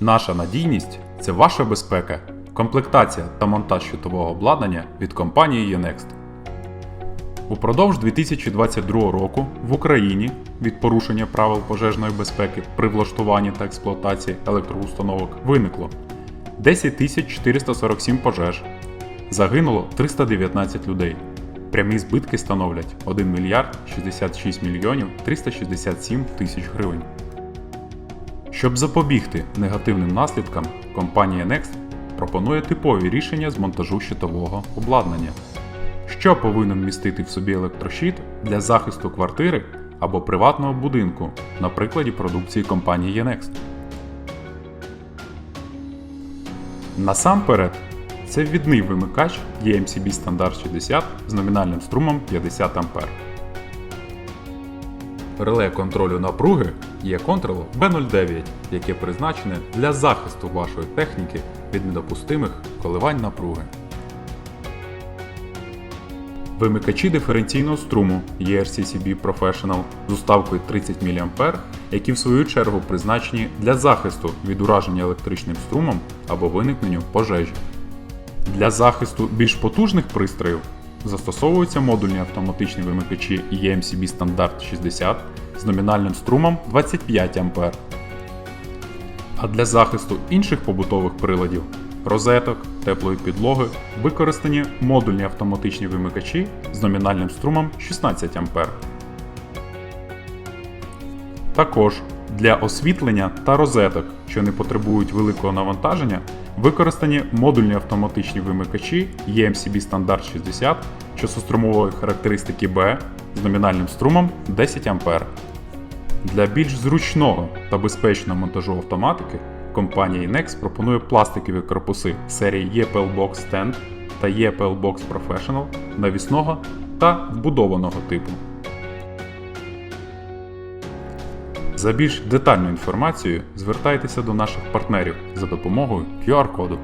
Наша надійність це ваша безпека, комплектація та монтаж щитового обладнання від компанії Yenext. Упродовж 2022 року в Україні від порушення правил пожежної безпеки при влаштуванні та експлуатації електроустановок виникло 10 447 пожеж, загинуло 319 людей. Прямі збитки становлять 1 мільярд 66 мільйонів 367 тисяч гривень. Щоб запобігти негативним наслідкам, компанія Next пропонує типові рішення з монтажу щитового обладнання. Що повинен містити в собі електрощит для захисту квартири або приватного будинку на прикладі продукції компанії Yenext? Насамперед, це відний вимикач EMCB стандарт 60 з номінальним струмом 50 А. Реле контролю напруги є контролу B09, яке призначене для захисту вашої техніки від недопустимих коливань напруги. Вимикачі диференційного струму ERCCB Professional з уставкою 30 мА, які в свою чергу призначені для захисту від ураження електричним струмом або виникненню пожежі. Для захисту більш потужних пристроїв застосовуються модульні автоматичні вимикачі EMCB стандарт 60 з номінальним струмом 25 А. А для захисту інших побутових приладів розеток, теплої підлоги використані модульні автоматичні вимикачі з номінальним струмом 16 А. Також для освітлення та розеток, що не потребують великого навантаження, використані модульні автоматичні вимикачі EMCB стандарт 60, що характеристики B з номінальним струмом 10 А. Для більш зручного та безпечного монтажу автоматики компанія Inex пропонує пластикові корпуси серії EPL Box Stand та EPL Box Professional навісного та вбудованого типу. За більш детальну інформацію звертайтеся до наших партнерів за допомогою QR-коду.